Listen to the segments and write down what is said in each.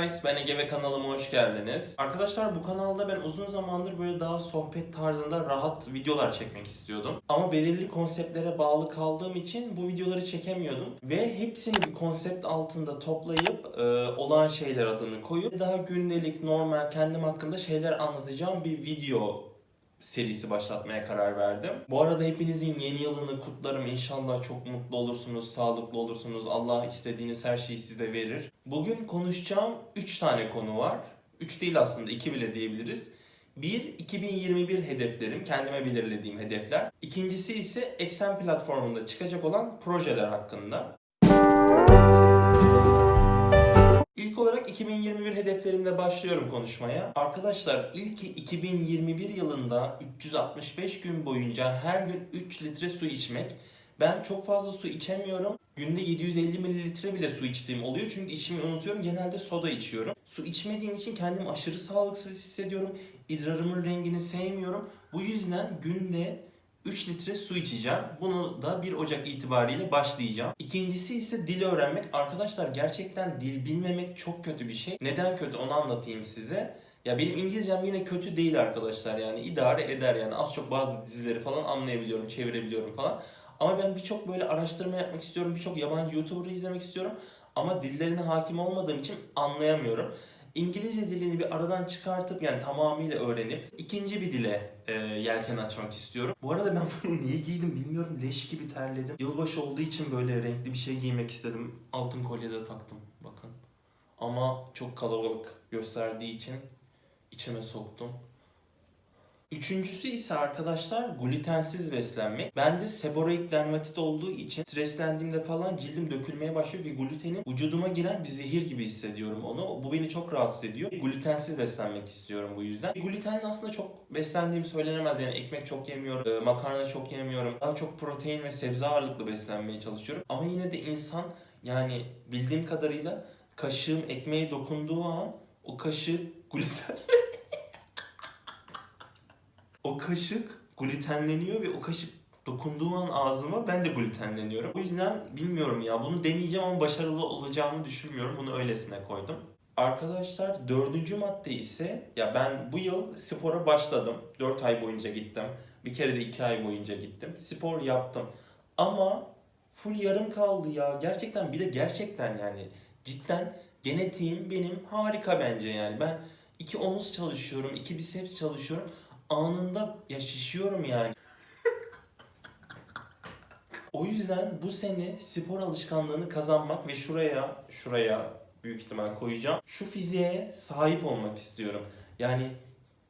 guys, ben Ege ve kanalıma hoş geldiniz. Arkadaşlar bu kanalda ben uzun zamandır böyle daha sohbet tarzında rahat videolar çekmek istiyordum. Ama belirli konseptlere bağlı kaldığım için bu videoları çekemiyordum. Ve hepsini bir konsept altında toplayıp e, olan şeyler adını koyup daha gündelik, normal, kendim hakkında şeyler anlatacağım bir video serisi başlatmaya karar verdim. Bu arada hepinizin yeni yılını kutlarım. İnşallah çok mutlu olursunuz, sağlıklı olursunuz. Allah istediğiniz her şeyi size verir. Bugün konuşacağım 3 tane konu var. 3 değil aslında 2 bile diyebiliriz. Bir, 2021 hedeflerim, kendime belirlediğim hedefler. İkincisi ise Eksen platformunda çıkacak olan projeler hakkında. Olarak 2021 hedeflerimle başlıyorum konuşmaya. Arkadaşlar ilk 2021 yılında 365 gün boyunca her gün 3 litre su içmek. Ben çok fazla su içemiyorum. Günde 750 mililitre bile su içtiğim oluyor. Çünkü içmeyi unutuyorum. Genelde soda içiyorum. Su içmediğim için kendimi aşırı sağlıksız hissediyorum. İdrarımın rengini sevmiyorum. Bu yüzden günde 3 litre su içeceğim. Bunu da 1 Ocak itibariyle başlayacağım. İkincisi ise dil öğrenmek. Arkadaşlar gerçekten dil bilmemek çok kötü bir şey. Neden kötü onu anlatayım size. Ya benim İngilizcem yine kötü değil arkadaşlar yani idare eder yani az çok bazı dizileri falan anlayabiliyorum, çevirebiliyorum falan. Ama ben birçok böyle araştırma yapmak istiyorum, birçok yabancı YouTuber'ı izlemek istiyorum. Ama dillerine hakim olmadığım için anlayamıyorum. İngilizce dilini bir aradan çıkartıp yani tamamıyla öğrenip ikinci bir dile e, yelken açmak istiyorum. Bu arada ben bunu niye giydim bilmiyorum. Leş gibi terledim. Yılbaşı olduğu için böyle renkli bir şey giymek istedim. Altın kolye de taktım bakın. Ama çok kalabalık gösterdiği için içime soktum. Üçüncüsü ise arkadaşlar glutensiz beslenmek. Bende seboreik dermatit olduğu için streslendiğimde falan cildim dökülmeye başlıyor ve glutenin vücuduma giren bir zehir gibi hissediyorum onu. Bu beni çok rahatsız ediyor. Glutensiz beslenmek istiyorum bu yüzden. Glutenle aslında çok beslendiğim söylenemez. Yani ekmek çok yemiyorum, e, makarna çok yemiyorum. Daha çok protein ve sebze ağırlıklı beslenmeye çalışıyorum. Ama yine de insan yani bildiğim kadarıyla kaşığım ekmeğe dokunduğu an o kaşık gluten o kaşık glutenleniyor ve o kaşık dokunduğu an ağzıma ben de glutenleniyorum. O yüzden bilmiyorum ya bunu deneyeceğim ama başarılı olacağımı düşünmüyorum. Bunu öylesine koydum. Arkadaşlar dördüncü madde ise ya ben bu yıl spora başladım. 4 ay boyunca gittim. Bir kere de 2 ay boyunca gittim. Spor yaptım. Ama full yarım kaldı ya. Gerçekten bir de gerçekten yani cidden genetiğim benim harika bence yani. Ben iki omuz çalışıyorum, iki biceps çalışıyorum anında ya şişiyorum yani. o yüzden bu sene spor alışkanlığını kazanmak ve şuraya, şuraya büyük ihtimal koyacağım. Şu fiziğe sahip olmak istiyorum. Yani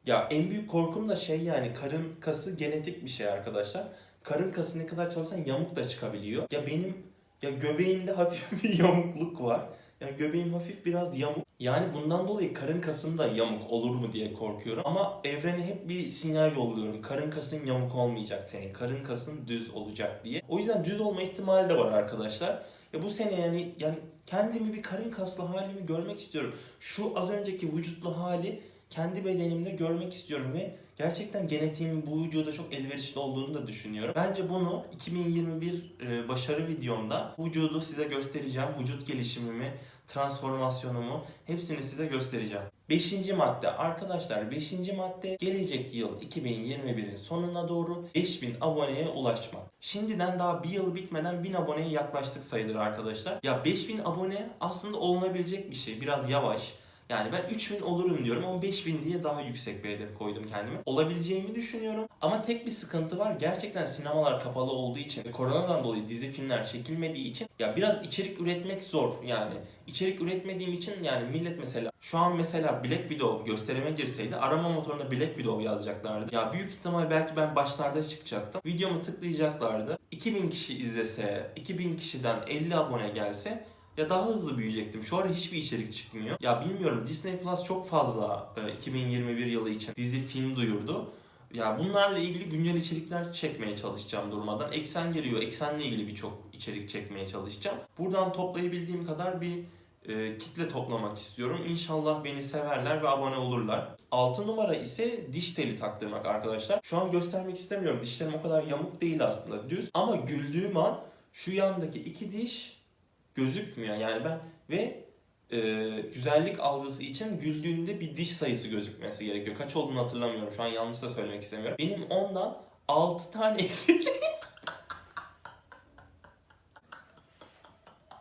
ya en büyük korkum da şey yani karın kası genetik bir şey arkadaşlar. Karın kası ne kadar çalışsan yamuk da çıkabiliyor. Ya benim ya göbeğimde hafif bir yamukluk var. Yani göbeğim hafif biraz yamuk. Yani bundan dolayı karın kasım da yamuk olur mu diye korkuyorum. Ama evrene hep bir sinyal yolluyorum. Karın kasın yamuk olmayacak senin. Karın kasın düz olacak diye. O yüzden düz olma ihtimali de var arkadaşlar. Ya bu sene yani yani kendimi bir karın kaslı halimi görmek istiyorum. Şu az önceki vücutlu hali kendi bedenimde görmek istiyorum ve gerçekten genetiğimin bu vücuda çok elverişli olduğunu da düşünüyorum. Bence bunu 2021 e, başarı videomda vücudu size göstereceğim. Vücut gelişimimi, transformasyonumu hepsini size göstereceğim. Beşinci madde arkadaşlar beşinci madde gelecek yıl 2021'in sonuna doğru 5000 aboneye ulaşmak. Şimdiden daha bir yıl bitmeden 1000 aboneye yaklaştık sayılır arkadaşlar. Ya 5000 abone aslında olunabilecek bir şey. Biraz yavaş. Yani ben 3000 olurum diyorum ama 5000 diye daha yüksek bir hedef koydum kendime. Olabileceğimi düşünüyorum. Ama tek bir sıkıntı var. Gerçekten sinemalar kapalı olduğu için koronadan dolayı dizi filmler çekilmediği için ya biraz içerik üretmek zor yani. İçerik üretmediğim için yani millet mesela şu an mesela Black Widow gösterime girseydi arama motoruna Black Widow yazacaklardı. Ya büyük ihtimal belki ben başlarda çıkacaktım. Videomu tıklayacaklardı. 2000 kişi izlese, 2000 kişiden 50 abone gelse ya daha hızlı büyüyecektim. Şu ara hiçbir içerik çıkmıyor. Ya bilmiyorum Disney Plus çok fazla e, 2021 yılı için dizi film duyurdu. Ya bunlarla ilgili güncel içerikler çekmeye çalışacağım durmadan. Eksen geliyor. Eksenle ilgili birçok içerik çekmeye çalışacağım. Buradan toplayabildiğim kadar bir e, kitle toplamak istiyorum. İnşallah beni severler ve abone olurlar. 6 numara ise diş teli taktırmak arkadaşlar. Şu an göstermek istemiyorum. Dişlerim o kadar yamuk değil aslında düz. Ama güldüğüm an şu yandaki iki diş gözükmüyor. Yani ben ve e, güzellik algısı için güldüğünde bir diş sayısı gözükmesi gerekiyor. Kaç olduğunu hatırlamıyorum. Şu an yanlış da söylemek istemiyorum. Benim ondan 6 tane eksik.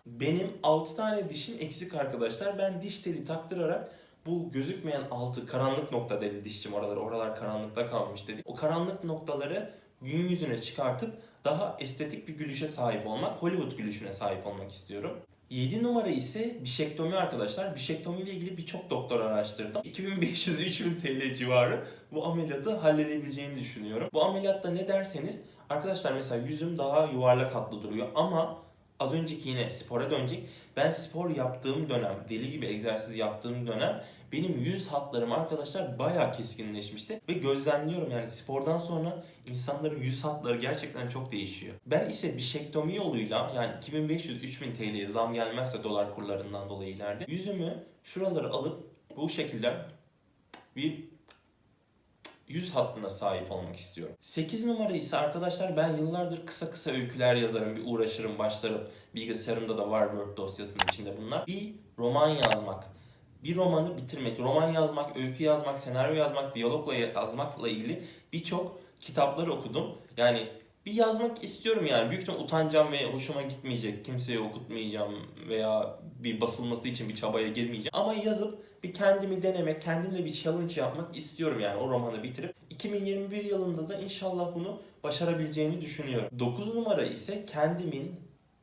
Benim 6 tane dişim eksik arkadaşlar. Ben diş teli taktırarak bu gözükmeyen altı karanlık nokta dedi dişçim oraları. Oralar karanlıkta kalmış dedi. O karanlık noktaları gün yüzüne çıkartıp daha estetik bir gülüşe sahip olmak, Hollywood gülüşüne sahip olmak istiyorum. 7 numara ise bişektomi arkadaşlar. Bişektomi ile ilgili birçok doktor araştırdım. 2500-3000 TL civarı bu ameliyatı halledebileceğimi düşünüyorum. Bu ameliyatta ne derseniz arkadaşlar mesela yüzüm daha yuvarlak hatlı duruyor ama az önceki yine spora dönecek. Ben spor yaptığım dönem, deli gibi egzersiz yaptığım dönem benim yüz hatlarım arkadaşlar bayağı keskinleşmişti. Ve gözlemliyorum yani spordan sonra insanların yüz hatları gerçekten çok değişiyor. Ben ise bişektomi yoluyla yani 2500-3000 TL'ye zam gelmezse dolar kurlarından dolayı ileride yüzümü şuraları alıp bu şekilde bir yüz hattına sahip olmak istiyorum. 8 numara ise arkadaşlar ben yıllardır kısa kısa öyküler yazarım, bir uğraşırım, başlarım. Bilgisayarımda da var Word dosyasının içinde bunlar. Bir roman yazmak. Bir romanı bitirmek, roman yazmak, öykü yazmak, senaryo yazmak, diyalogla yazmakla ilgili birçok kitaplar okudum. Yani bir yazmak istiyorum yani. Büyük ihtimal utanacağım ve hoşuma gitmeyecek. Kimseye okutmayacağım veya bir basılması için bir çabaya girmeyeceğim. Ama yazıp bir kendimi denemek, kendimle bir challenge yapmak istiyorum yani o romanı bitirip. 2021 yılında da inşallah bunu başarabileceğimi düşünüyorum. 9 numara ise kendimin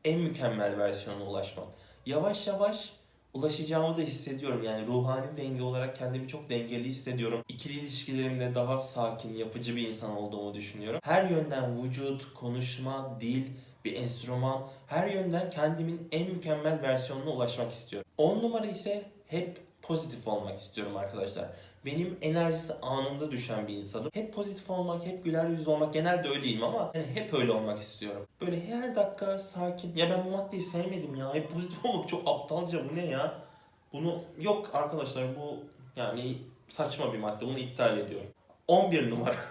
en mükemmel versiyonuna ulaşmak. Yavaş yavaş ulaşacağımı da hissediyorum. Yani ruhani denge olarak kendimi çok dengeli hissediyorum. İkili ilişkilerimde daha sakin, yapıcı bir insan olduğumu düşünüyorum. Her yönden vücut, konuşma, dil, bir enstrüman, her yönden kendimin en mükemmel versiyonuna ulaşmak istiyorum. 10 numara ise hep pozitif olmak istiyorum arkadaşlar. Benim enerjisi anında düşen bir insanım. Hep pozitif olmak, hep güler yüzlü olmak genelde öyleyim ama yani hep öyle olmak istiyorum. Böyle her dakika sakin. Ya ben bu maddeyi sevmedim ya. Hep pozitif olmak çok aptalca bu ne ya? Bunu yok arkadaşlar bu yani saçma bir madde. Bunu iptal ediyorum. 11 numara.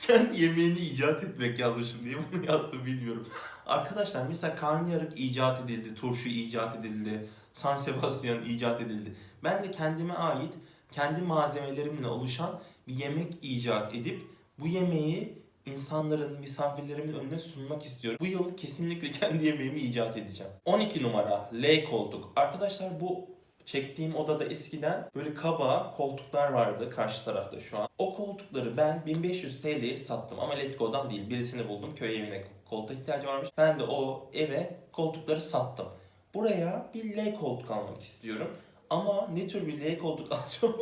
Kendi yemeğini icat etmek yazmışım diye bunu yazdım bilmiyorum. Arkadaşlar mesela karnıyarık icat edildi, turşu icat edildi, San Sebastian icat edildi. Ben de kendime ait, kendi malzemelerimle oluşan bir yemek icat edip bu yemeği insanların, misafirlerimin önüne sunmak istiyorum. Bu yıl kesinlikle kendi yemeğimi icat edeceğim. 12 numara L koltuk. Arkadaşlar bu çektiğim odada eskiden böyle kaba koltuklar vardı karşı tarafta şu an. O koltukları ben 1500 TL'ye sattım ama Letgo'dan değil. Birisini buldum köy evine koltuğa ihtiyacı varmış. Ben de o eve koltukları sattım. Buraya bir L koltuk almak istiyorum. Ama ne tür bir L koltuk alacağım?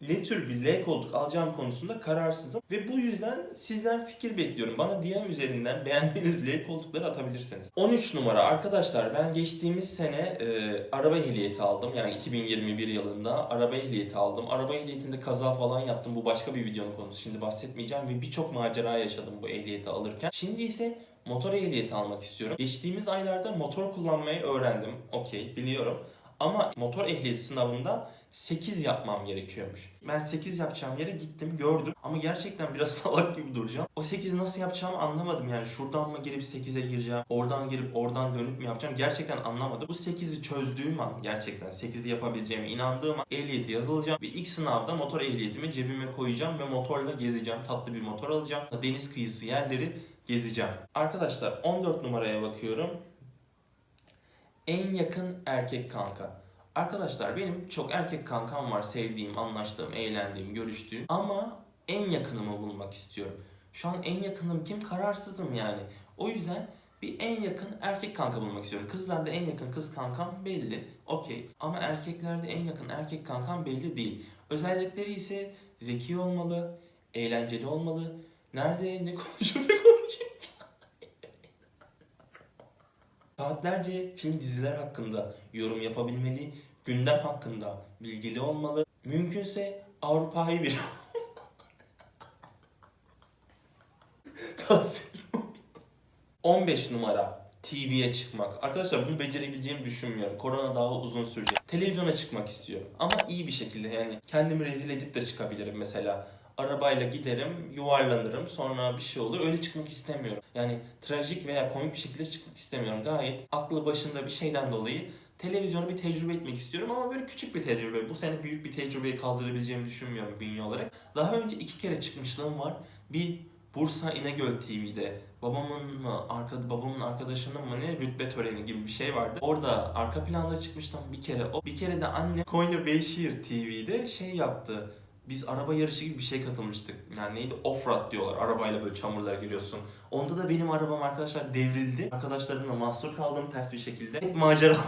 ne tür bir L koltuk alacağım konusunda kararsızım. Ve bu yüzden sizden fikir bekliyorum. Bana DM üzerinden beğendiğiniz L koltukları atabilirsiniz. 13 numara arkadaşlar ben geçtiğimiz sene e, araba ehliyeti aldım. Yani 2021 yılında araba ehliyeti aldım. Araba ehliyetinde kaza falan yaptım. Bu başka bir videonun konusu. Şimdi bahsetmeyeceğim ve birçok macera yaşadım bu ehliyeti alırken. Şimdi ise motor ehliyeti almak istiyorum. Geçtiğimiz aylarda motor kullanmayı öğrendim. Okey biliyorum. Ama motor ehliyeti sınavında 8 yapmam gerekiyormuş. Ben 8 yapacağım yere gittim gördüm ama gerçekten biraz salak gibi duracağım. O 8 nasıl yapacağımı anlamadım yani şuradan mı girip 8'e gireceğim, oradan girip oradan dönüp mü yapacağım gerçekten anlamadım. Bu 8'i çözdüğüm an gerçekten 8'i yapabileceğime inandığım an ehliyeti yazılacağım ve ilk sınavda motor ehliyetimi cebime koyacağım ve motorla gezeceğim. Tatlı bir motor alacağım. Deniz kıyısı yerleri gezeceğim. Arkadaşlar 14 numaraya bakıyorum. En yakın erkek kanka. Arkadaşlar benim çok erkek kankam var. Sevdiğim, anlaştığım, eğlendiğim, görüştüğüm. Ama en yakınımı bulmak istiyorum. Şu an en yakınım kim? Kararsızım yani. O yüzden bir en yakın erkek kanka bulmak istiyorum. Kızlarda en yakın kız kankam belli. Okey. Ama erkeklerde en yakın erkek kankam belli değil. Özellikleri ise zeki olmalı, eğlenceli olmalı. Nerede ne konuşuyor ne konuşuyor. Saatlerce film diziler hakkında yorum yapabilmeli, gündem hakkında bilgili olmalı. Mümkünse Avrupa'yı bir Tavsiye 15 numara TV'ye çıkmak. Arkadaşlar bunu becerebileceğimi düşünmüyorum. Korona daha uzun sürecek. Televizyona çıkmak istiyorum. Ama iyi bir şekilde yani kendimi rezil edip de çıkabilirim mesela. Arabayla giderim, yuvarlanırım, sonra bir şey olur. Öyle çıkmak istemiyorum. Yani trajik veya komik bir şekilde çıkmak istemiyorum. Gayet aklı başında bir şeyden dolayı televizyonu bir tecrübe etmek istiyorum ama böyle küçük bir tecrübe. Bu sene büyük bir tecrübeyi kaldırabileceğimi düşünmüyorum bünye olarak. Daha önce iki kere çıkmışlığım var. Bir Bursa İnegöl TV'de babamın mı, arkada, babamın arkadaşının mı ne rütbe töreni gibi bir şey vardı. Orada arka planda çıkmıştım bir kere. O bir kere de anne Konya Beyşehir TV'de şey yaptı. Biz araba yarışı gibi bir şey katılmıştık. Yani neydi? Offroad diyorlar. Arabayla böyle çamurlara giriyorsun. Onda da benim arabam arkadaşlar devrildi. Arkadaşlarımla mahsur kaldım ters bir şekilde. Hep macera.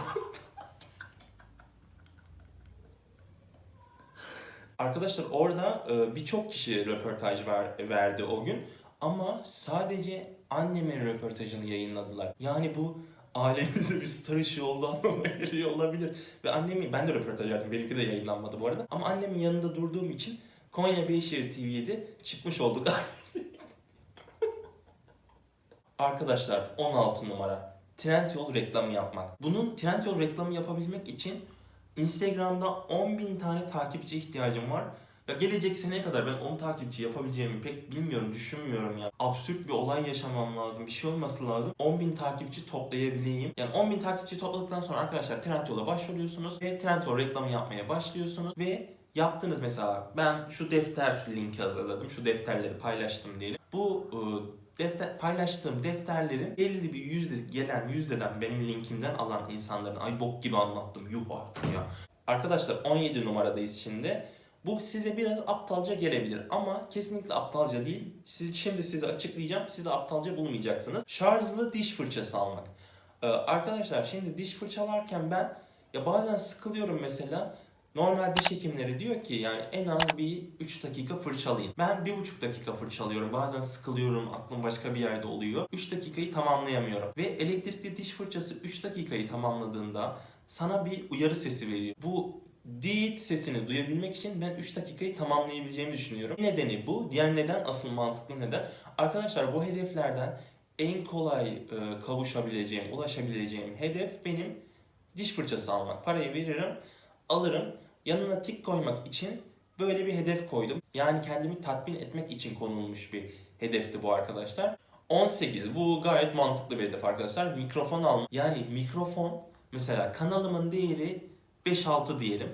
Arkadaşlar orada e, birçok kişi röportaj ver, verdi o gün. Ama sadece annemin röportajını yayınladılar. Yani bu ailemizde bir star ışığı olduğu anlamına geliyor olabilir. Ve annemi, ben de röportaj verdim. Benimki de yayınlanmadı bu arada. Ama annemin yanında durduğum için Konya Beyşehir TV'de çıkmış olduk. Arkadaşlar 16 numara. Trendyol reklamı yapmak. Bunun Trendyol reklamı yapabilmek için Instagram'da 10.000 tane takipçi ihtiyacım var. Ya gelecek seneye kadar ben 10 takipçi yapabileceğimi pek bilmiyorum, düşünmüyorum ya. Absürt bir olay yaşamam lazım, bir şey olması lazım. 10.000 takipçi toplayabileyim. Yani 10.000 takipçi topladıktan sonra arkadaşlar Trendyol'a başvuruyorsunuz ve Trendyol reklamı yapmaya başlıyorsunuz ve yaptınız mesela ben şu defter linki hazırladım, şu defterleri paylaştım diyelim. Bu ıı, defter paylaştığım defterlerin 50 bir yüzde gelen yüzdeden benim linkimden alan insanların ay bok gibi anlattım yuh artık ya. Arkadaşlar 17 numaradayız şimdi. Bu size biraz aptalca gelebilir ama kesinlikle aptalca değil. Siz, şimdi size açıklayacağım. Siz de aptalca bulmayacaksınız. Şarjlı diş fırçası almak. Ee, arkadaşlar şimdi diş fırçalarken ben ya bazen sıkılıyorum mesela. Normal diş hekimleri diyor ki yani en az bir 3 dakika fırçalayın. Ben 1,5 dakika fırçalıyorum. Bazen sıkılıyorum, aklım başka bir yerde oluyor. 3 dakikayı tamamlayamıyorum. Ve elektrikli diş fırçası 3 dakikayı tamamladığında sana bir uyarı sesi veriyor. Bu Dit sesini duyabilmek için ben 3 dakikayı tamamlayabileceğimi düşünüyorum. Nedeni bu. Diğer neden asıl mantıklı neden. Arkadaşlar bu hedeflerden en kolay e, kavuşabileceğim, ulaşabileceğim hedef benim diş fırçası almak. Parayı veririm, alırım. Yanına tik koymak için böyle bir hedef koydum. Yani kendimi tatmin etmek için konulmuş bir hedefti bu arkadaşlar. 18 bu gayet mantıklı bir hedef arkadaşlar. Mikrofon almak. Yani mikrofon mesela kanalımın değeri 5-6 diyelim.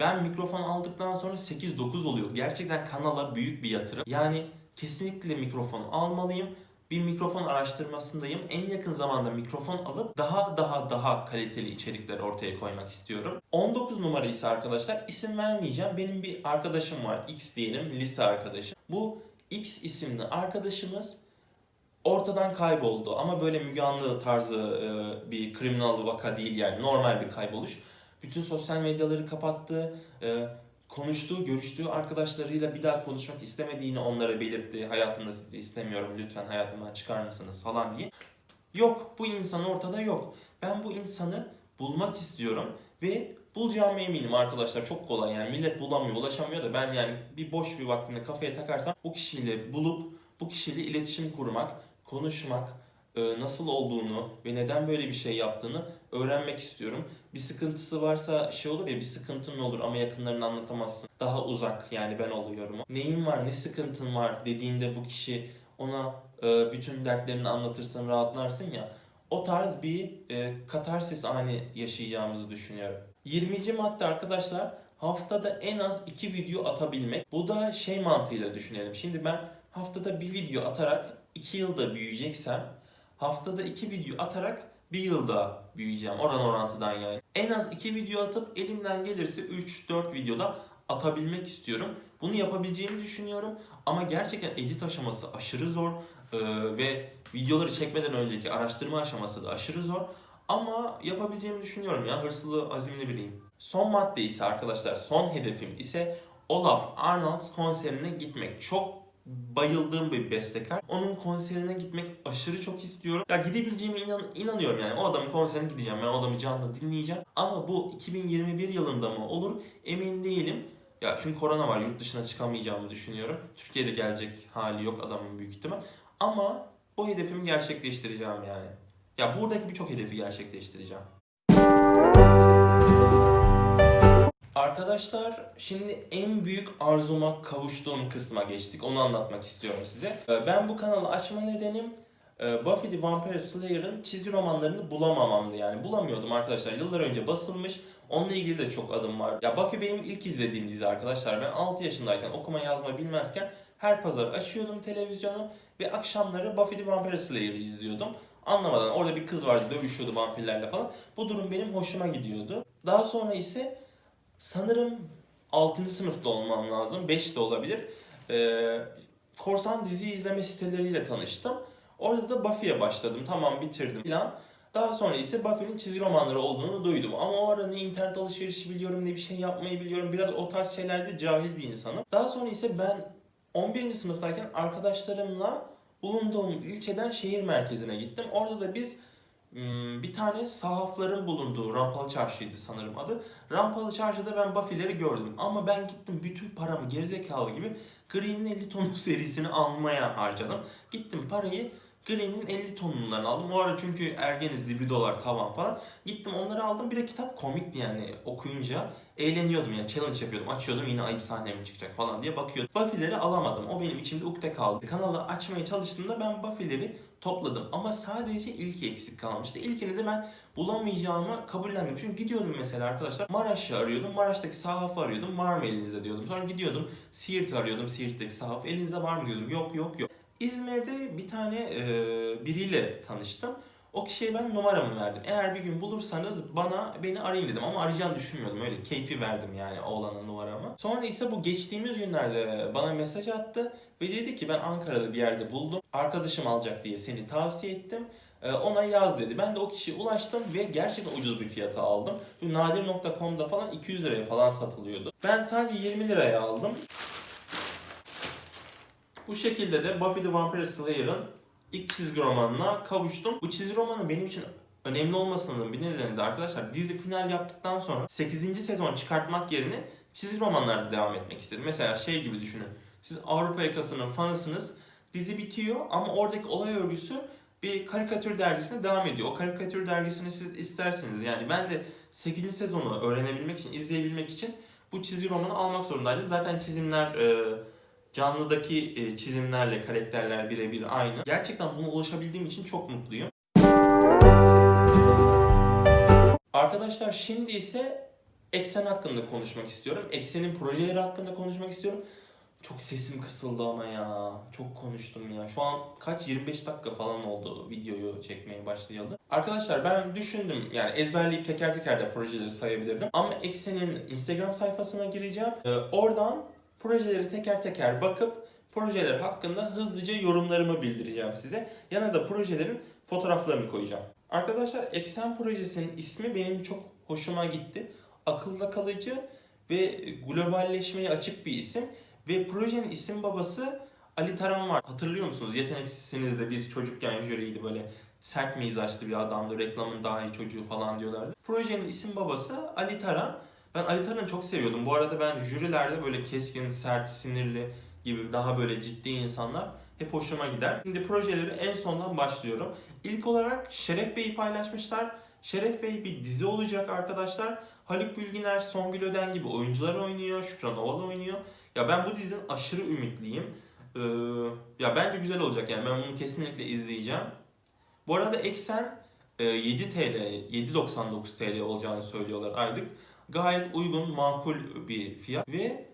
Ben mikrofon aldıktan sonra 8-9 oluyor. Gerçekten kanala büyük bir yatırım. Yani kesinlikle mikrofon almalıyım. Bir mikrofon araştırmasındayım. En yakın zamanda mikrofon alıp daha daha daha kaliteli içerikler ortaya koymak istiyorum. 19 numara ise arkadaşlar isim vermeyeceğim. Benim bir arkadaşım var. X diyelim lise arkadaşım. Bu X isimli arkadaşımız ortadan kayboldu. Ama böyle Müge tarzı e, bir kriminal vaka değil yani normal bir kayboluş. Bütün sosyal medyaları kapattı. E, konuştuğu, görüştüğü arkadaşlarıyla bir daha konuşmak istemediğini onlara belirtti. Hayatımda istemiyorum lütfen hayatımdan çıkar mısınız falan diye. Yok bu insan ortada yok. Ben bu insanı bulmak istiyorum ve bulacağıma eminim arkadaşlar çok kolay yani millet bulamıyor ulaşamıyor da ben yani bir boş bir vaktinde kafaya takarsam bu kişiyle bulup bu kişiyle iletişim kurmak, konuşmak, nasıl olduğunu ve neden böyle bir şey yaptığını öğrenmek istiyorum. Bir sıkıntısı varsa şey olur ya bir sıkıntın olur ama yakınlarını anlatamazsın. Daha uzak yani ben oluyorum. Neyin var, ne sıkıntın var dediğinde bu kişi ona e, bütün dertlerini anlatırsın, rahatlarsın ya. O tarz bir e, katarsis ani yaşayacağımızı düşünüyorum. 20. madde arkadaşlar haftada en az 2 video atabilmek. Bu da şey mantığıyla düşünelim. Şimdi ben haftada bir video atarak 2 yılda büyüyeceksem haftada 2 video atarak bir yılda büyüyeceğim oran orantıdan yani. En az 2 video atıp elimden gelirse 3-4 videoda atabilmek istiyorum. Bunu yapabileceğimi düşünüyorum ama gerçekten edit aşaması aşırı zor ee, ve videoları çekmeden önceki araştırma aşaması da aşırı zor. Ama yapabileceğimi düşünüyorum ya hırslı azimli biriyim. Son madde ise arkadaşlar son hedefim ise Olaf Arnolds konserine gitmek. Çok bayıldığım bir bestekar. Onun konserine gitmek aşırı çok istiyorum. Ya gidebileceğime inan inanıyorum yani. O adamın konserine gideceğim. Ben o adamı canlı dinleyeceğim. Ama bu 2021 yılında mı olur emin değilim. Ya çünkü korona var. Yurt dışına çıkamayacağımı düşünüyorum. Türkiye'de gelecek hali yok adamın büyük ihtimal. Ama bu hedefimi gerçekleştireceğim yani. Ya buradaki birçok hedefi gerçekleştireceğim. Arkadaşlar şimdi en büyük arzuma kavuştuğum kısma geçtik. Onu anlatmak istiyorum size. Ee, Ben bu kanalı açma nedenim e, Buffy the Vampire Slayer'ın çizgi romanlarını bulamamamdı yani. Bulamıyordum arkadaşlar. Yıllar önce basılmış. Onunla ilgili de çok adım var. Ya Buffy benim ilk izlediğim dizi arkadaşlar. Ben 6 yaşındayken okuma yazma bilmezken her pazar açıyordum televizyonu ve akşamları Buffy the Vampire Slayer'ı izliyordum. Anlamadan orada bir kız vardı dövüşüyordu vampirlerle falan. Bu durum benim hoşuma gidiyordu. Daha sonra ise sanırım 6. sınıfta olmam lazım. 5 de olabilir. Ee, korsan dizi izleme siteleriyle tanıştım. Orada da Buffy'ye başladım. Tamam bitirdim falan. Daha sonra ise Buffy'nin çizgi romanları olduğunu duydum. Ama o ara ne internet alışverişi biliyorum ne bir şey yapmayı biliyorum. Biraz o tarz şeylerde cahil bir insanım. Daha sonra ise ben 11. sınıftayken arkadaşlarımla bulunduğum ilçeden şehir merkezine gittim. Orada da biz bir tane sahafların bulunduğu Rampalı Çarşı'ydı sanırım adı. Rampalı Çarşı'da ben Buffy'leri gördüm. Ama ben gittim bütün paramı gerizekalı gibi Green'in 50 tonluk serisini almaya harcadım. Gittim parayı Green'in 50 tonundan aldım. O ara çünkü ergeniz libidolar tavan falan. Gittim onları aldım. Bir de kitap komikti yani okuyunca. Eğleniyordum yani challenge yapıyordum. Açıyordum yine ayıp sahne mi çıkacak falan diye bakıyordum. Buffy'leri alamadım. O benim içimde ukde kaldı. Kanalı açmaya çalıştığımda ben Buffy'leri topladım. Ama sadece ilki eksik kalmıştı. İlkini de ben bulamayacağımı kabullendim. Çünkü gidiyordum mesela arkadaşlar Maraş'ı arıyordum. Maraş'taki sahafı arıyordum. Var mı elinizde diyordum. Sonra gidiyordum Siirt'i arıyordum. Siirt'teki sahaf elinizde var mı diyordum. Yok yok yok. İzmir'de bir tane e, biriyle tanıştım. O kişiye ben numaramı verdim. Eğer bir gün bulursanız bana beni arayın dedim ama arayacağını düşünmüyordum. Öyle keyfi verdim yani oğlana numaramı. Sonra ise bu geçtiğimiz günlerde bana mesaj attı ve dedi ki ben Ankara'da bir yerde buldum. Arkadaşım alacak diye seni tavsiye ettim. Ee, Ona yaz dedi. Ben de o kişiye ulaştım ve gerçekten ucuz bir fiyata aldım. Çünkü nadir.com'da falan 200 liraya falan satılıyordu. Ben sadece 20 liraya aldım. Bu şekilde de Buffy the Vampire Slayer'ın ilk çizgi romanına kavuştum. Bu çizgi romanı benim için önemli olmasının bir nedeni de arkadaşlar dizi final yaptıktan sonra 8. sezon çıkartmak yerine çizgi romanlarda devam etmek istedim. Mesela şey gibi düşünün. Siz Avrupa yakasının fanısınız. Dizi bitiyor ama oradaki olay örgüsü bir karikatür dergisine devam ediyor. O karikatür dergisini siz isterseniz yani ben de 8. sezonu öğrenebilmek için, izleyebilmek için bu çizgi romanı almak zorundaydım. Zaten çizimler e, canlıdaki e, çizimlerle karakterler birebir aynı. Gerçekten buna ulaşabildiğim için çok mutluyum. Arkadaşlar şimdi ise Eksen hakkında konuşmak istiyorum. Eksen'in projeleri hakkında konuşmak istiyorum. Çok sesim kısıldı ama ya. Çok konuştum ya. Şu an kaç 25 dakika falan oldu videoyu çekmeye başlayalı. Arkadaşlar ben düşündüm yani ezberleyip teker teker de projeleri sayabilirdim. Ama Eksen'in Instagram sayfasına gireceğim. Ee, oradan projeleri teker teker bakıp projeler hakkında hızlıca yorumlarımı bildireceğim size. Yana da projelerin fotoğraflarını koyacağım. Arkadaşlar Eksen projesinin ismi benim çok hoşuma gitti. Akılda kalıcı ve globalleşmeye açık bir isim. Ve projenin isim babası Ali Taran var. Hatırlıyor musunuz? Yeteneksizsiniz de biz çocukken jüriydi böyle sert mizaçlı bir adamdı. Reklamın daha iyi çocuğu falan diyorlardı. Projenin isim babası Ali Taran. Ben Ali Taran'ı çok seviyordum. Bu arada ben jürilerde böyle keskin, sert, sinirli gibi daha böyle ciddi insanlar hep hoşuma gider. Şimdi projeleri en sondan başlıyorum. İlk olarak Şeref Bey'i paylaşmışlar. Şeref Bey bir dizi olacak arkadaşlar. Haluk Bilginer, Songül Öden gibi oyuncular oynuyor. Şükran Oval oynuyor. Ya ben bu dizinin aşırı ümitliyim. Ee, ya bence güzel olacak yani ben bunu kesinlikle izleyeceğim. Bu arada Eksen e, 7 TL, 7.99 TL olacağını söylüyorlar aylık. Gayet uygun, makul bir fiyat ve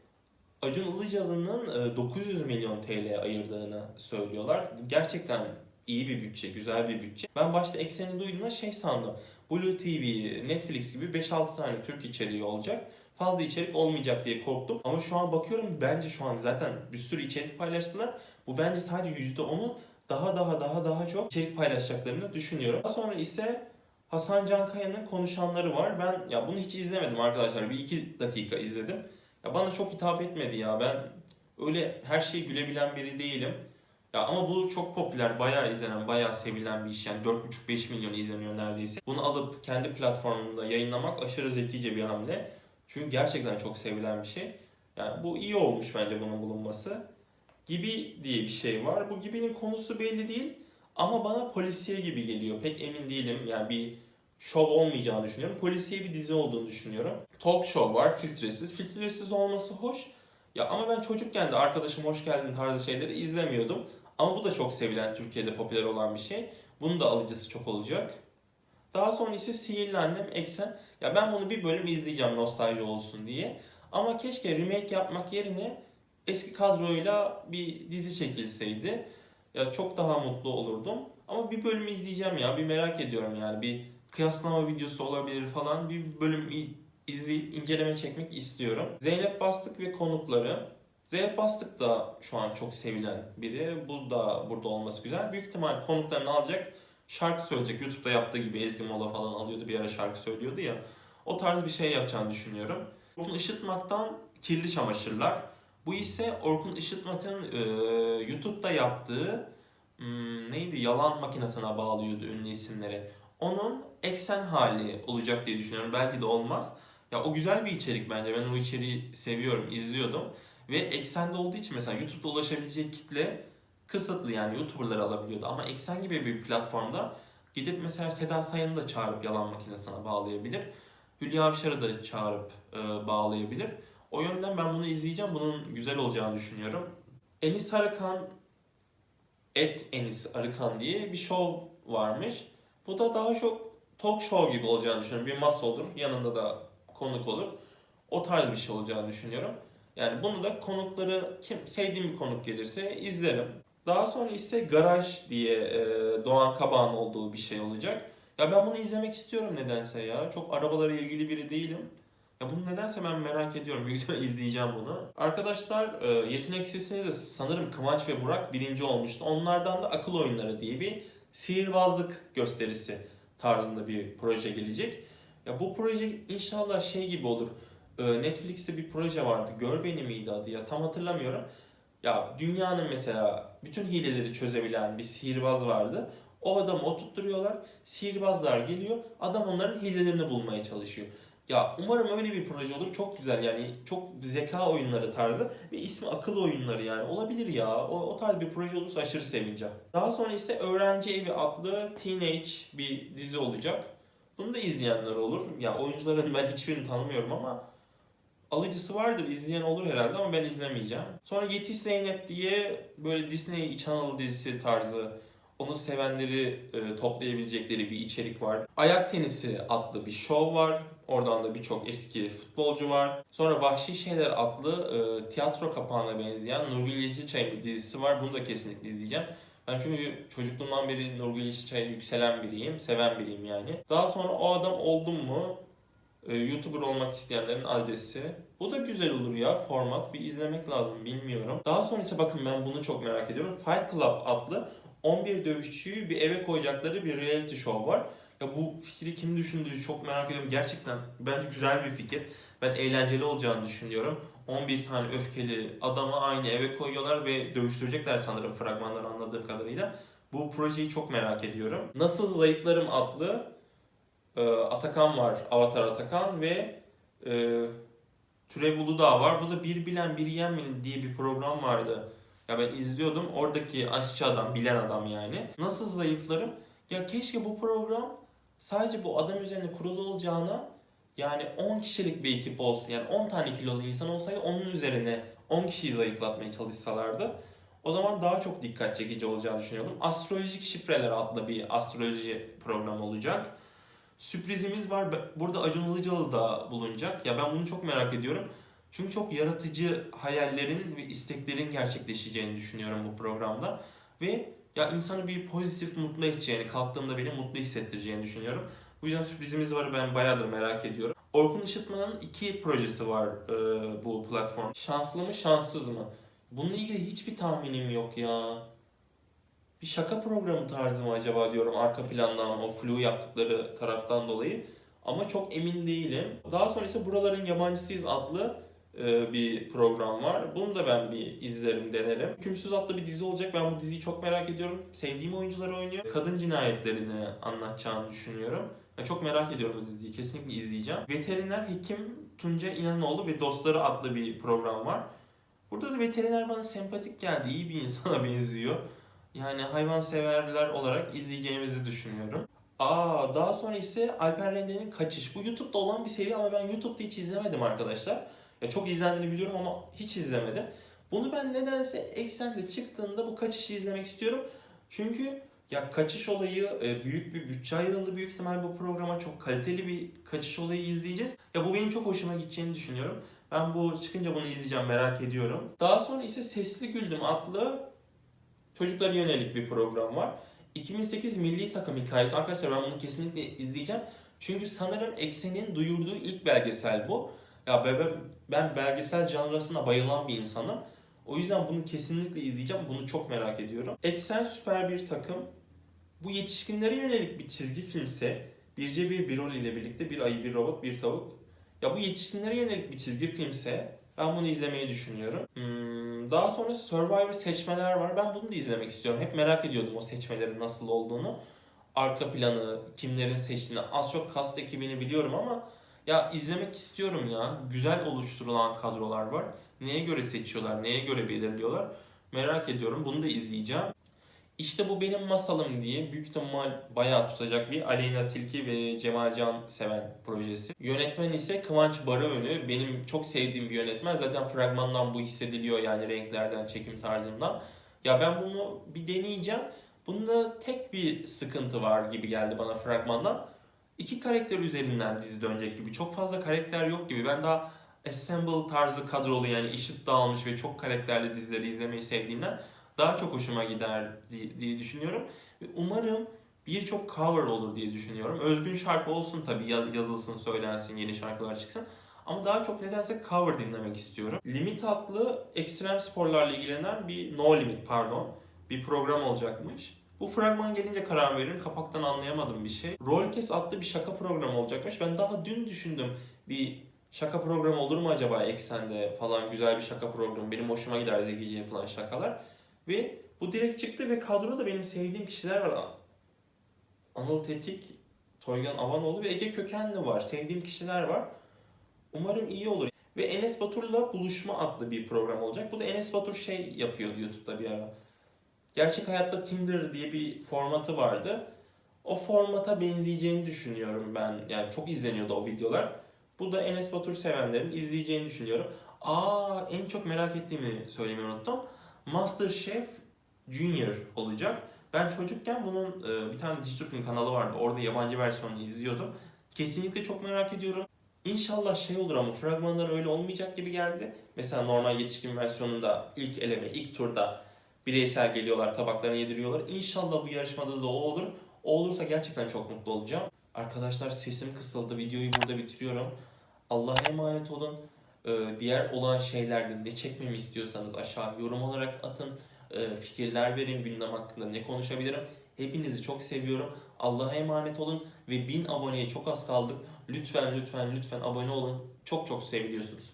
Acun Ilıcalı'nın e, 900 milyon TL ayırdığını söylüyorlar. Gerçekten iyi bir bütçe, güzel bir bütçe. Ben başta Eksen'i duyduğumda şey sandım. Blue TV, Netflix gibi 5-6 tane Türk içeriği olacak. Fazla içerik olmayacak diye korktum. Ama şu an bakıyorum bence şu an zaten bir sürü içerik paylaştılar. Bu bence sadece %10'u daha daha daha daha çok içerik paylaşacaklarını düşünüyorum. Daha sonra ise Hasan Cankaya'nın konuşanları var. Ben ya bunu hiç izlemedim arkadaşlar. Bir iki dakika izledim. Ya bana çok hitap etmedi ya. Ben öyle her şeyi gülebilen biri değilim. Ya ama bu çok popüler, bayağı izlenen, bayağı sevilen bir iş. Yani 4,5-5 milyon izleniyor neredeyse. Bunu alıp kendi platformunda yayınlamak aşırı zekice bir hamle. Çünkü gerçekten çok sevilen bir şey. Yani bu iyi olmuş bence bunun bulunması. Gibi diye bir şey var. Bu gibinin konusu belli değil. Ama bana polisiye gibi geliyor. Pek emin değilim. Yani bir şov olmayacağını düşünüyorum. Polisiye bir dizi olduğunu düşünüyorum. Talk show var, filtresiz. Filtresiz olması hoş. Ya ama ben çocukken de arkadaşım hoş geldin tarzı şeyleri izlemiyordum. Ama bu da çok sevilen, Türkiye'de popüler olan bir şey. Bunun da alıcısı çok olacak. Daha sonra ise Sihirli Eksen. Ya ben bunu bir bölüm izleyeceğim nostalji olsun diye. Ama keşke remake yapmak yerine eski kadroyla bir dizi çekilseydi. Ya çok daha mutlu olurdum. Ama bir bölüm izleyeceğim ya. Bir merak ediyorum yani. Bir kıyaslama videosu olabilir falan. Bir bölüm izleyip inceleme çekmek istiyorum. Zeynep Bastık ve konukları. Zeynep Bastık da şu an çok sevilen biri. Bu da burada olması güzel. Büyük ihtimal konuklarını alacak. Şarkı söyleyecek. YouTube'da yaptığı gibi Ezgi Mola falan alıyordu. Bir ara şarkı söylüyordu ya. O tarz bir şey yapacağını düşünüyorum. Orkun Işıtmak'tan Kirli Çamaşırlar. Bu ise Orkun Işıtmak'ın e, YouTube'da yaptığı hmm, neydi? Yalan makinesine bağlıyordu ünlü isimleri. Onun eksen hali olacak diye düşünüyorum. Belki de olmaz. Ya o güzel bir içerik bence. Ben o içeriği seviyorum, izliyordum. Ve eksende olduğu için mesela YouTube'da ulaşabileceği kitle kısıtlı yani YouTuber'ları alabiliyordu. Ama eksen gibi bir platformda gidip mesela Seda Sayan'ı da çağırıp yalan makinesine bağlayabilir. Hülya Avşar'ı da çağırıp e, bağlayabilir. O yönden ben bunu izleyeceğim. Bunun güzel olacağını düşünüyorum. Enis Arıkan Et Enis Arıkan diye bir show varmış. Bu da daha çok talk show gibi olacağını düşünüyorum. Bir masa olur. Yanında da konuk olur. O tarz bir şey olacağını düşünüyorum. Yani bunu da konukları kim sevdiğim bir konuk gelirse izlerim. Daha sonra ise Garaj diye e, Doğan Kabağ'ın olduğu bir şey olacak. Ya ben bunu izlemek istiyorum nedense ya. Çok arabalara ilgili biri değilim. Ya bunu nedense ben merak ediyorum. Büyük ihtimalle izleyeceğim bunu. Arkadaşlar e, yetenek listesinde de sanırım Kıvanç ve Burak birinci olmuştu. Onlardan da akıl oyunları diye bir sihirbazlık gösterisi tarzında bir proje gelecek. Ya bu proje inşallah şey gibi olur. E, Netflix'te bir proje vardı. Gör Beni miydi adı ya tam hatırlamıyorum. Ya dünyanın mesela bütün hileleri çözebilen bir sihirbaz vardı. O adamı oturtturuyorlar. Sihirbazlar geliyor. Adam onların hilelerini bulmaya çalışıyor. Ya umarım öyle bir proje olur. Çok güzel yani çok zeka oyunları tarzı ve ismi akıl oyunları yani olabilir ya. O, o tarz bir proje olursa aşırı sevineceğim. Daha sonra ise Öğrenci Evi adlı teenage bir dizi olacak. Bunu da izleyenler olur. Ya oyuncuların ben hiçbirini tanımıyorum ama alıcısı vardır. izleyen olur herhalde ama ben izlemeyeceğim. Sonra Yetiş Zeynep diye böyle Disney Channel dizisi tarzı onu sevenleri e, toplayabilecekleri bir içerik var. Ayak tenisi adlı bir show var. Oradan da birçok eski futbolcu var. Sonra Vahşi Şeyler adlı e, tiyatro kapağına benzeyen Nurgül Yeşilçay'ın bir dizisi var. Bunu da kesinlikle izleyeceğim. Ben çünkü çocukluğumdan beri Nurgül Yeşilçay'a yükselen biriyim, seven biriyim yani. Daha sonra o adam oldum mu e, YouTuber olmak isteyenlerin adresi. Bu da güzel olur ya format. Bir izlemek lazım bilmiyorum. Daha sonra ise bakın ben bunu çok merak ediyorum. Fight Club adlı 11 dövüşçüyü bir eve koyacakları bir reality show var. Ya bu fikri kim düşündüğü çok merak ediyorum. Gerçekten bence güzel bir fikir. Ben eğlenceli olacağını düşünüyorum. 11 tane öfkeli adamı aynı eve koyuyorlar ve dövüştürecekler sanırım fragmandan anladığım kadarıyla. Bu projeyi çok merak ediyorum. Nasıl Zayıflarım adlı e, Atakan var. Avatar Atakan ve e, Türev Uludağ var. Bu da Bir Bilen Bir Yemin diye bir program vardı. Ya ben izliyordum. Oradaki aşçı adam, bilen adam yani. Nasıl zayıflarım? Ya keşke bu program sadece bu adam üzerine kurulu olacağına yani 10 kişilik bir ekip olsa yani 10 tane kilolu insan olsaydı onun üzerine 10 kişiyi zayıflatmaya çalışsalardı o zaman daha çok dikkat çekici olacağını düşünüyordum. Astrolojik Şifreler adlı bir astroloji programı olacak. Sürprizimiz var. Burada Acun Ilıcalı da bulunacak. Ya ben bunu çok merak ediyorum. Çünkü çok yaratıcı hayallerin ve isteklerin gerçekleşeceğini düşünüyorum bu programda. Ve ya insanı bir pozitif mutlu edeceğini, kalktığımda beni mutlu hissettireceğini düşünüyorum. Bu yüzden sürprizimiz var ben bayağıdır merak ediyorum. Orkun Işıtma'nın iki projesi var e, bu platform. Şanslı mı şanssız mı? Bununla ilgili hiçbir tahminim yok ya. Bir şaka programı tarzı mı acaba diyorum arka plandan o flu yaptıkları taraftan dolayı. Ama çok emin değilim. Daha sonra ise Buraların Yabancısıyız adlı bir program var. Bunu da ben bir izlerim, denerim. Hükümsüz adlı bir dizi olacak. Ben bu diziyi çok merak ediyorum. Sevdiğim oyuncular oynuyor. Kadın cinayetlerini anlatacağını düşünüyorum. Ben çok merak ediyorum bu diziyi. Kesinlikle izleyeceğim. Veteriner Hekim Tunca İnanoğlu ve Dostları adlı bir program var. Burada da veteriner bana sempatik geldi. İyi bir insana benziyor. Yani hayvanseverler olarak izleyeceğimizi düşünüyorum. Aa daha sonra ise Alper Rende'nin Kaçış. Bu YouTube'da olan bir seri ama ben YouTube'da hiç izlemedim arkadaşlar. Ya çok izlendiğini biliyorum ama hiç izlemedim. Bunu ben nedense Eksen'de çıktığında bu Kaçış'ı izlemek istiyorum. Çünkü ya kaçış olayı e, büyük bir bütçe ayrıldı büyük ihtimal bu programa çok kaliteli bir kaçış olayı izleyeceğiz. Ya bu benim çok hoşuma gideceğini düşünüyorum. Ben bu çıkınca bunu izleyeceğim merak ediyorum. Daha sonra ise Sesli Güldüm adlı çocuklara yönelik bir program var. 2008 milli takım hikayesi. Arkadaşlar ben bunu kesinlikle izleyeceğim. Çünkü sanırım Eksen'in duyurduğu ilk belgesel bu. Ya ben, ben- belgesel janrasına bayılan bir insanım. O yüzden bunu kesinlikle izleyeceğim. Bunu çok merak ediyorum. Eksen süper bir takım. Bu yetişkinlere yönelik bir çizgi filmse Birce bir Birol ile birlikte bir ayı, bir robot, bir tavuk. Ya bu yetişkinlere yönelik bir çizgi filmse ben bunu izlemeyi düşünüyorum. Hmm, daha sonra Survivor seçmeler var. Ben bunu da izlemek istiyorum. Hep merak ediyordum o seçmelerin nasıl olduğunu. Arka planı, kimlerin seçtiğini. Az çok cast ekibini biliyorum ama ya izlemek istiyorum ya. Güzel oluşturulan kadrolar var. Neye göre seçiyorlar, neye göre belirliyorlar. Merak ediyorum. Bunu da izleyeceğim. İşte bu benim masalım diye büyük ihtimal bayağı tutacak bir Aleyna Tilki ve Cemal Can Seven projesi. Yönetmen ise Kıvanç Barıönü. Benim çok sevdiğim bir yönetmen. Zaten fragmandan bu hissediliyor yani renklerden, çekim tarzından. Ya ben bunu bir deneyeceğim. Bunda tek bir sıkıntı var gibi geldi bana fragmandan. İki karakter üzerinden dizi dönecek gibi. Çok fazla karakter yok gibi. Ben daha assemble tarzı kadrolu yani eşit dağılmış ve çok karakterli dizileri izlemeyi sevdiğimden daha çok hoşuma gider diye, düşünüyorum. Ve umarım birçok cover olur diye düşünüyorum. Özgün şarkı olsun tabii yaz- yazılsın, söylensin, yeni şarkılar çıksın. Ama daha çok nedense cover dinlemek istiyorum. Limit adlı ekstrem sporlarla ilgilenen bir No Limit pardon bir program olacakmış. Bu fragman gelince karar veririm. Kapaktan anlayamadım bir şey. Rollcast adlı bir şaka programı olacakmış. Ben daha dün düşündüm bir şaka programı olur mu acaba Eksen'de falan güzel bir şaka programı. Benim hoşuma gider zekice yapılan şakalar. Ve bu direkt çıktı ve kadroda benim sevdiğim kişiler var. Anıl Tetik, Toygan Avanoğlu ve Ege Kökenli var. Sevdiğim kişiler var. Umarım iyi olur. Ve Enes Batur'la Buluşma adlı bir program olacak. Bu da Enes Batur şey yapıyordu YouTube'da bir ara. Gerçek hayatta Tinder diye bir formatı vardı. O formata benzeyeceğini düşünüyorum ben. Yani çok izleniyordu o videolar. Bu da Enes Batur sevenlerin izleyeceğini düşünüyorum. Aa en çok merak ettiğimi söylemeyi unuttum. Masterchef Junior olacak. Ben çocukken bunun e, bir tane Dijitürk'ün kanalı vardı. Orada yabancı versiyonunu izliyordum. Kesinlikle çok merak ediyorum. İnşallah şey olur ama fragmanlar öyle olmayacak gibi geldi. Mesela normal yetişkin versiyonunda ilk eleme, ilk turda bireysel geliyorlar, tabaklarını yediriyorlar. İnşallah bu yarışmada da o olur. O olursa gerçekten çok mutlu olacağım. Arkadaşlar sesim kısıldı. Videoyu burada bitiriyorum. Allah'a emanet olun. Ee, diğer olan şeylerde ne çekmemi istiyorsanız aşağı yorum olarak atın. Ee, fikirler verin gündem hakkında ne konuşabilirim. Hepinizi çok seviyorum. Allah'a emanet olun ve 1000 aboneye çok az kaldık. Lütfen lütfen lütfen abone olun. Çok çok seviliyorsunuz.